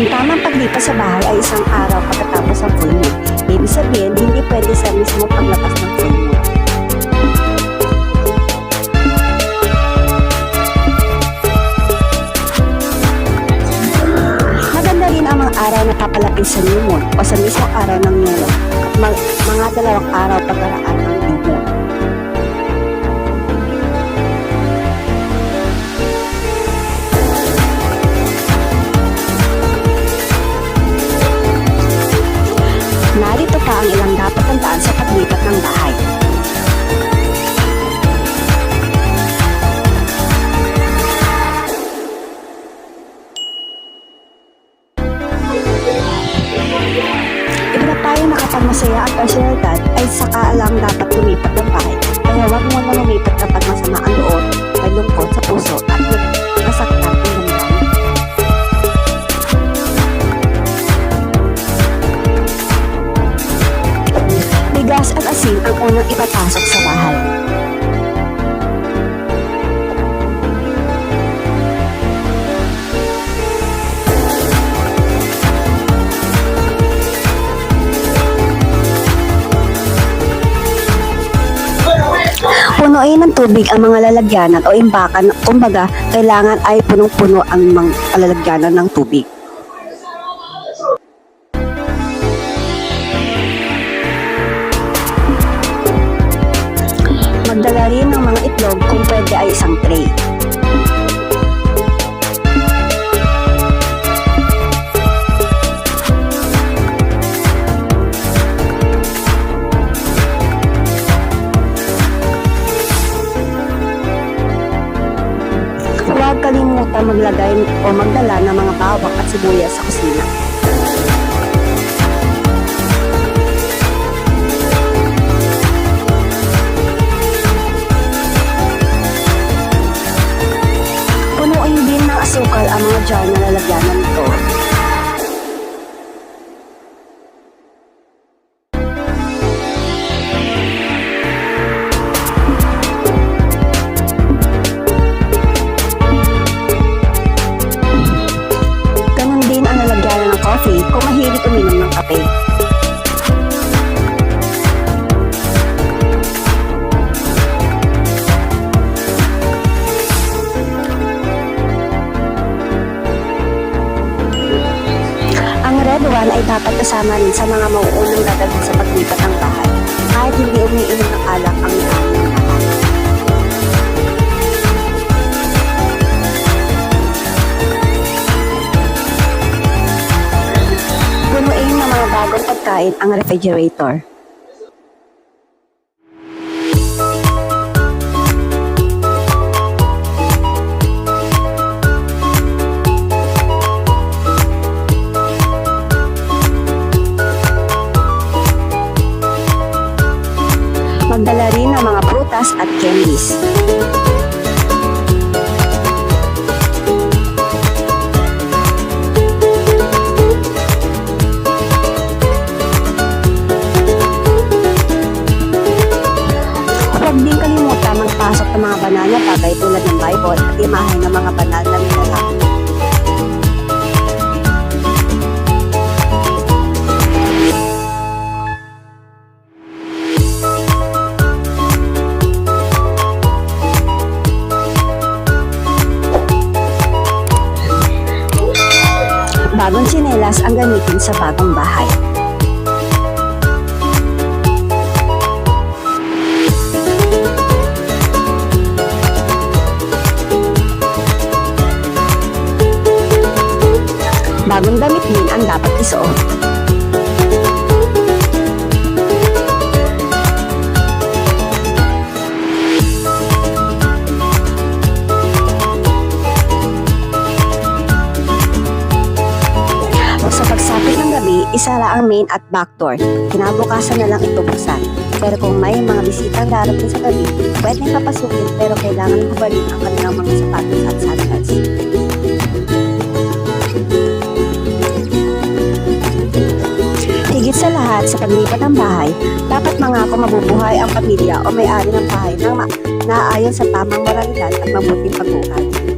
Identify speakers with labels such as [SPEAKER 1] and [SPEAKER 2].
[SPEAKER 1] Ang tamang paglipas sa bahay ay isang araw pagkatapos ng full moon. Ibig sabihin, hindi pwede sa mismo paglabas ng full moon. Maganda rin ang mga araw na papalapit sa new moon o sa mismong araw ng new moon. Mag mga dalawang araw pagkaraan tandaan sa paglipat ng bahay. Iba tayo at personalidad ay saka lang dapat lumipat ng bahay. Kaya huwag mo na lumipat unang ipapasok sa bahay. Punuin ng tubig ang mga lalagyanan o imbakan. Kumbaga, kailangan ay punong-puno ang mga lalagyanan ng tubig. Isang tray. Huwag kalimutan maglagay o magdala ng mga bawang at sibuyas sa kusina. Asukal ang mga kasama rin sa mga mauunang dadalhin sa paglipat ng bahay. Kahit hindi umiinom ng alak ang dami ng bahay. Punuin ng mga bagong pagkain ang refrigerator. Magdala rin ng mga prutas at candies. Huwag din kalimutan magpasok ng mga banal na bagay tulad ng Bible at imahe ng mga banal na nilalang. Bagong tsinelas ang gamitin sa bagong bahay. Bagong damit din ang dapat isuot. Isara ang main at back door. Kinabukasan na lang ito buksan. Pero kung may mga bisitang darating sa gabi, pwedeng papasukin pero kailangan hubalin ang kanilang mga sapatos at sandals. Higit sa lahat, sa paglipat ng bahay, dapat mangako mabubuhay ang pamilya o may-ari ng bahay ma- naaayon sa tamang moralidad at mabuting pagbuhay.